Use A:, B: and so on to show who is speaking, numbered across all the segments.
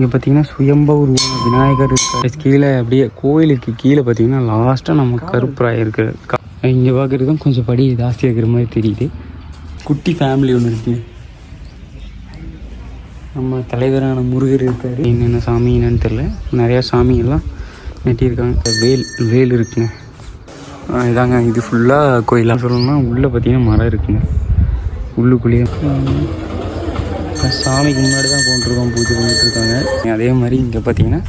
A: இங்கே பார்த்தீங்கன்னா சுயம்ப உருவான விநாயகர் இருக்காரு. கீழே அப்படியே கோயிலுக்கு கீழே பார்த்தீங்கன்னா லாஸ்ட்டாக நம்ம கருப்பராய் இருக்கு இங்கே பார்க்குறது தான் கொஞ்சம் படி ஜாஸ்தியாக இருக்கிற மாதிரி தெரியுது. குட்டி ஃபேமிலி ஒன்று இருக்கு. நம்ம தலைவரான முருகர் இருக்கார். என்னென்ன சாமி என்னன்னு தெரில நிறையா சாமியெல்லாம் நெட்டியிருக்காங்க. வேல் வேல் இருக்குங்க. இதாங்க இது ஃபுல்லாக கோயிலாக சொல்லணும்னா உள்ளே பார்த்தீங்கன்னா மரம் இருக்குங்க. உள்ளுக்குள்ளேயே. சாமிக்கு முன்னாடி தான் கொண்டிருக்கோம் பூஜை பண்ணிட்டு இருக்காங்க. அதே மாதிரி இங்கே பார்த்தீங்கன்னா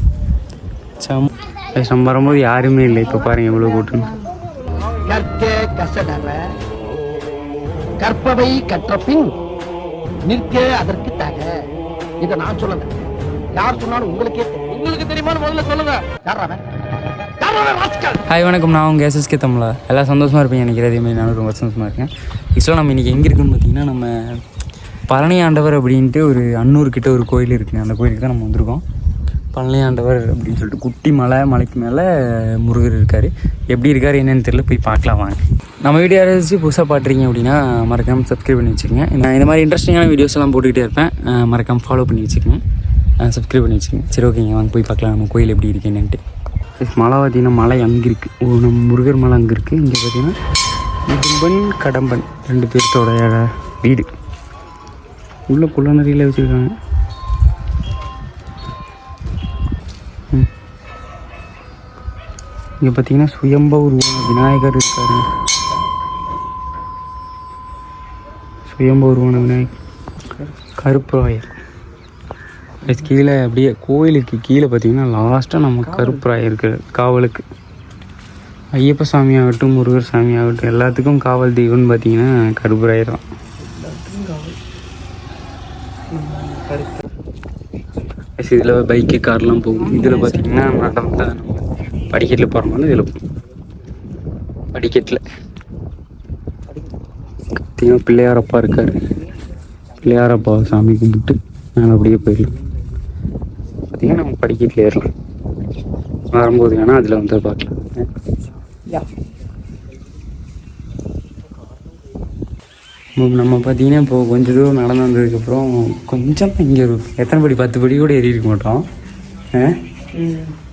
A: சம் வரும்போது யாருமே இல்லை. இப்போ பாருங்க எவ்வளோ
B: கசடற. கற்பவை கற்ற பின் நிற்க அதற்கு தக. இத நான் சொல்லல. யார் சொன்னாலும் உங்களுக்கே. உங்களுக்கு தெரியுமா முதல்ல சொல்லுங்க.
A: ஹாய் வணக்கம். நான் உங்கள் எஸ்எஸ்கே தமிழா. எல்லாம் சந்தோஷமாக இருப்பீங்க நினைக்கிறேன். அதே மாதிரி நானும் ரொம்ப சந்தோஷமாக இருக்கேன். ஆக்சுவலாக நம்ம இன்றைக்கி எங்கே இருக்குன்னு பார்த்தீங்கன்னா நம்ம பழனி ஆண்டவர் அப்படின்ட்டு ஒரு அன்னூர்கிட்ட ஒரு கோயில் இருக்குது அந்த கோயிலுக்கு தான் நம்ம வந்திருக்கோம். பழனி ஆண்டவர் அப்படின்னு சொல்லிட்டு குட்டி மலை மலைக்கு மேலே முருகர் இருக்கார். எப்படி இருக்கார் என்னென்னு தெரியல போய் பார்க்கலாம் வாங்க. நம்ம வீடியோ யாராச்சும் புதுசாக பார்க்குறீங்க அப்படின்னா மறக்காமல் சப்ஸ்கிரைப் பண்ணி வச்சுக்கோங்க. நான் இந்த மாதிரி இன்ட்ரெஸ்டிங்கான வீடியோஸ் எல்லாம் போட்டுக்கிட்டே இருப்பேன். மறக்காமல் ஃபாலோ பண்ணி வச்சுக்கோங்க. சப்ஸ்கிரைப் பண்ணி வச்சுக்கோங்க. சரி ஓகேங்க வாங்க போய் பார்க்கலாம். நம்ம கோயில் எப்படி இருக்கு என்னன்ட்டு. மலை பார்த்திங்கன்னா மலை அங்கே இருக்குது ஓ நம்ம முருகர் மலை அங்கே இருக்குது இங்கே பார்த்தீங்கன்னா இடும்பன் கடம்பன் ரெண்டு பேர்த்தோட வீடு. உள்ள குள்ளநரியில் வச்சுருக்காங்க. இங்கே பார்த்தீங்கன்னா சுயம்ப உருவான விநாயகர் இருக்காரு. சுயம்ப உருவான விநாயகர் கருப்பராயர் அதுக்கு கீழே அப்படியே கோயிலுக்கு கீழே பார்த்தீங்கன்னா லாஸ்ட்டாக நம்ம கருப்பராயர் இருக்கு காவலுக்கு. ஐயப்ப சாமி ஆகட்டும் முருகர் சாமி ஆகட்டும் எல்லாத்துக்கும் காவல் தெய்வம்னு பார்த்தீங்கன்னா கருப்பராயர் தான். இதில் பைக்கு கார்லாம் போகும். இதில் பார்த்தீங்கன்னா நடந்தா நம்ம படிக்கட்டில் போகிறோம்னா இதில் படிக்கட்டில். பார்த்தீங்கன்னா பிள்ளையாரப்பா இருக்கார். பிள்ளையாரப்பா சாமி கும்பிட்டு மேலே அப்படியே போயிடலாம். பார்த்தீங்கன்னா நம்ம படிக்கட்டில் ஏறலாம். வரும்போது வேணால் அதில் வந்து பார்க்கலாம் நம்ம பார்த்தீங்கன்னா இப்போ கொஞ்சம் தூரம் நடந்து வந்ததுக்கப்புறம் கொஞ்சம் இங்கே ஒரு எத்தனை படி? பத்து படி கூட ஏறி இருக்க மாட்டோம்?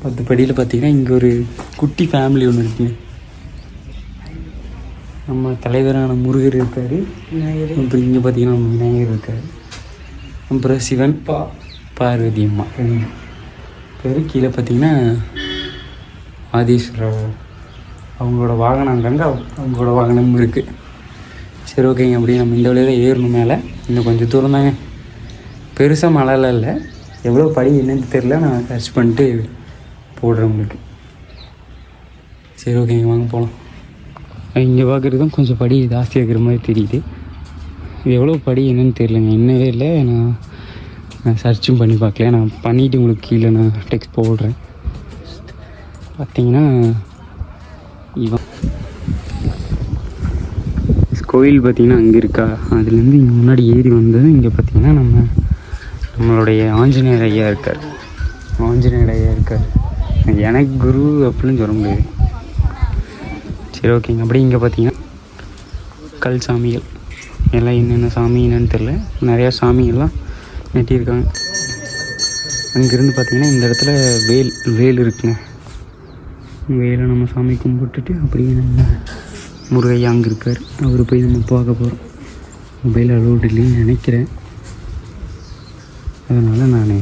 A: பத்து படியில் பார்த்தீங்கன்னா இங்கே ஒரு குட்டி ஃபேமிலி ஒன்று இருக்குங்க நம்ம தலைவரான முருகர் இருக்கார். அப்புறம் இங்கே பார்த்தீங்கன்னா நம்ம விநாயகர் இருக்கார். அப்புறம் சிவன் பா. பார்வதி அம்மா. பேர் கீழே பார்த்தீங்கன்னா ஆதீஸ்வரர். அவங்களோட வாகனம் அங்கங்க அவங்களோட வாகனம் இருக்குது சரி ஓகேங்க. அப்படி நம்ம இந்த வழியில் ஏறணும் மேலே. இன்னும் கொஞ்சம் தூரம் தாங்க. பெருசாக மழைலாம் இல்லை. எவ்வளோ படி என்னன்னு தெரில நான் சர்ச் பண்ணிட்டு போடுறேன் உங்களுக்கு. சரி ஓகேங்க. வாங்க போகலாம் இங்கே பார்க்குறது தான் கொஞ்சம் படி ஜாஸ்தியாக இருக்கிற மாதிரி தெரியுது. இது எவ்வளோ படி என்னன்னு தெரியலங்க. என்னவே இல்லை. நான் நான் சர்ச்சும் பண்ணி பார்க்கல. நான் பண்ணிவிட்டு உங்களுக்கு கீழே நான் டெக்ஸ்ட் போடுறேன். பார்த்தீங்கன்னா இவன் கோயில் பார்த்தீங்கன்னா அங்கே இருக்கா? அதுலேருந்து இங்கே முன்னாடி ஏறி வந்ததும் இங்கே பார்த்தீங்கன்னா நம்ம நம்மளுடைய ஆஞ்சநேயர் ஐயா இருக்கார். ஆஞ்சநேயர் ஐயா இருக்கார். எனக்கு குரு அப்படின்னு சொல்ல முடியாது. சரி ஓகேங்க அப்படியே இங்கே பார்த்தீங்கன்னா கல் சாமிகள். எல்லாம் என்னென்ன சாமி என்னன்னு தெரில நிறையா சாமிகள்லாம் நெட்டியிருக்காங்க. அங்கேருந்து பார்த்தீங்கன்னா இந்த இடத்துல வேல் வேல் இருக்குங்க. வேலை நம்ம சாமி கும்பிட்டுட்டு அப்படியே நம்ம முருகையா அங்கே இருக்கார். அவர் போய் நம்ம பார்க்க போகிறோம் மொபைல் அலோடு இல்லைன்னு நினைக்கிறேன். அதனால் நான்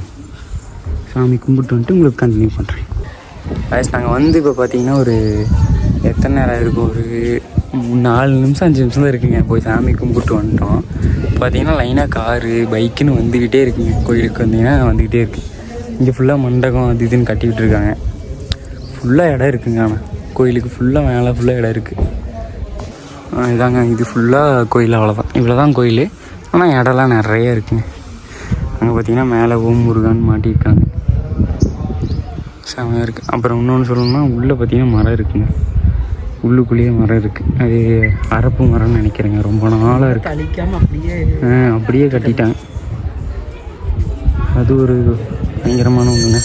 A: சாமி கும்பிட்டு வந்துட்டு உங்களுக்கு கண்டினியூ பண்ணுறேன் அதாவது நாங்கள் வந்து இப்போ பார்த்தீங்கன்னா ஒரு எத்தனை நேரம் இருக்கும் ஒரு நாலு நிமிஷம் அஞ்சு நிமிஷம் தான் இருக்குங்க. போய் சாமி கும்பிட்டு வந்துட்டோம். பார்த்தீங்கன்னா லைனாக காரு பைக்குன்னு வந்துக்கிட்டே இருக்குங்க. கோயிலுக்கு வந்தீங்கன்னா வந்துக்கிட்டே இருக்கு. இங்கே ஃபுல்லாக மண்டபம் அது இதுன்னு கட்டிக்கிட்டு இருக்காங்க. ஃபுல்லாக இடம் இருக்குங்க ஆனால் கோயிலுக்கு ஃபுல்லாக மேலே ஃபுல்லாக இடம் இருக்குது இதாங்க இது ஃபுல்லாக கோயில் அவ்வளோதான் இவ்வளோ தான் கோயில். ஆனால் இடம்லாம் நிறைய இருக்குங்க. அங்கே பார்த்தீங்கன்னா மேலே ஓம் முருகான்னு மாட்டியிருக்காங்க. செமையாக இருக்குது அப்புறம் இன்னொன்று சொல்லணும்னா உள்ளே பார்த்தீங்கன்னா மரம் இருக்குங்க. உள்ளுக்குள்ளேயே மரம் இருக்குது அது அரப்பு மரம்னு நினைக்கிறேங்க. ரொம்ப நாளாக இருக்குது
B: அப்படியே
A: ஆ அப்படியே கட்டிட்டாங்க. அது ஒரு பயங்கரமான ஒன்றுங்க.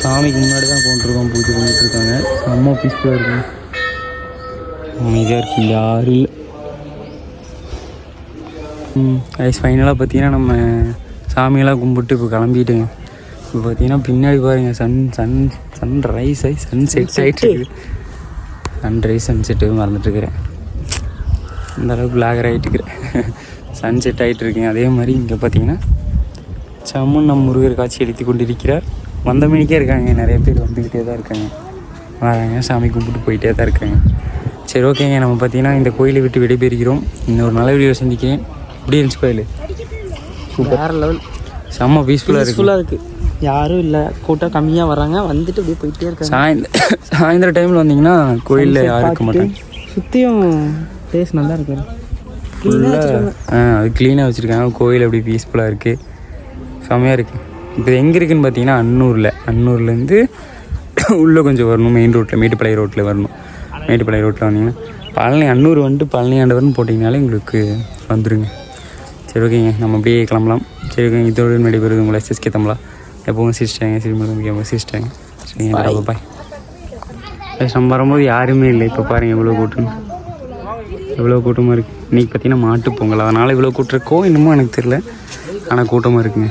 A: சாமிக்கு முன்னாடி தான் கொண்டிருக்கோம் பூஜை பண்ணிட்டு இருக்காங்க. செம்ம பீஸ்ஃபுல்லாக இருக்குங்க. அமைதியாக யாரும் இல்லை ம் ஐஸ் ஃபைனலாக பார்த்தீங்கன்னா நம்ம சாமியெல்லாம் கும்பிட்டு இப்போ கிளம்பிட்டுங்க. இப்போ பார்த்தீங்கன்னா பின்னாடி பாருங்கள் சன் சன் சன் ரைஸ் ஆகி சன் செட் ஆகிட்டு சன் ரைஸ் சன் செட்டு மறந்துட்டுருக்கிறேன் இந்த அளவுக்கு பிளாகர் ஆகிட்டு இருக்கிறேன். சன் செட் ஆகிட்டு இருக்கேன். அதே மாதிரி இங்கே பார்த்தீங்கன்னா சம்மன் நம் முருகர் காட்சி அளித்து கொண்டிருக்கிறார். வந்த மணிக்கே இருக்காங்க. நிறைய பேர் வந்துக்கிட்டே தான் இருக்காங்க. வராங்க. சாமி கும்பிட்டு போயிட்டே தான் இருக்காங்க. சரி ஓகேங்க. நம்ம பார்த்தீங்கன்னா இந்த கோயிலை விட்டு விடைபெறுகிறோம். இன்னொரு நல்ல வீடியோ சந்திக்கிறேன். எப்படி இருந்துச்சு கோயில்?
C: வேற லெவல்
A: செம்ம பீஸ்ஃபுல்லாக இருக்கு.
C: ஃபுல்லாக இருக்குது யாரும் இல்லை. கூட்டம் கம்மியாக வராங்க. வந்துட்டு அப்படியே போயிட்டே இருக்காங்க.
A: சாயந்த சாயந்தர டைமில் வந்தீங்கன்னா கோயிலில் யாரும் இருக்க மாட்டாங்க.
C: சுற்றியும் பிளேஸ் நல்லா இருக்கு.
A: ஃபுல்லாக ஆ அது க்ளீனாக வச்சுருக்காங்க. கோயில் அப்படி பீஸ்ஃபுல்லாக இருக்குது செம்மையாக இருக்குது இப்போ எங்கே இருக்குன்னு பார்த்தீங்கன்னா அன்னூரில். அன்னூர்லேருந்து உள்ளே கொஞ்சம் வரணும். மெயின் ரோட்டில் மேட்டுப்பாளைய ரோட்டில் வரணும். மேட்டுப்பாளைய ரோட்டில் வந்தீங்கன்னா பழனி அன்னூர் வந்துட்டு பழனி ஆண்டவர்னு போட்டிங்கனாலே உங்களுக்கு வந்துடுங்க சரி ஓகேங்க. நம்ம அப்படியே கிளம்பலாம். சரி ஓகேங்க. இதோட நடைபெறுது உங்களை எஸ்எஸ்கே தமிழா. எப்பவும் சிரிச்சிட்டாங்க சிரிமலம் சிரிச்சிட்டாங்க. சரிங்க பாய் நம்ம வரும்போது யாருமே இல்லை. இப்போ பாருங்கள் எவ்வளோ கூட்டம். எவ்வளோ கூட்டமாக இருக்குது இன்றைக்கி பார்த்தீங்கன்னா மாட்டுப் பொங்கல். அதனால் இவ்வளோ கூட்டம் இருக்கோ என்னமோ எனக்கு தெரில ஆனால் கூட்டமாக இருக்குங்க.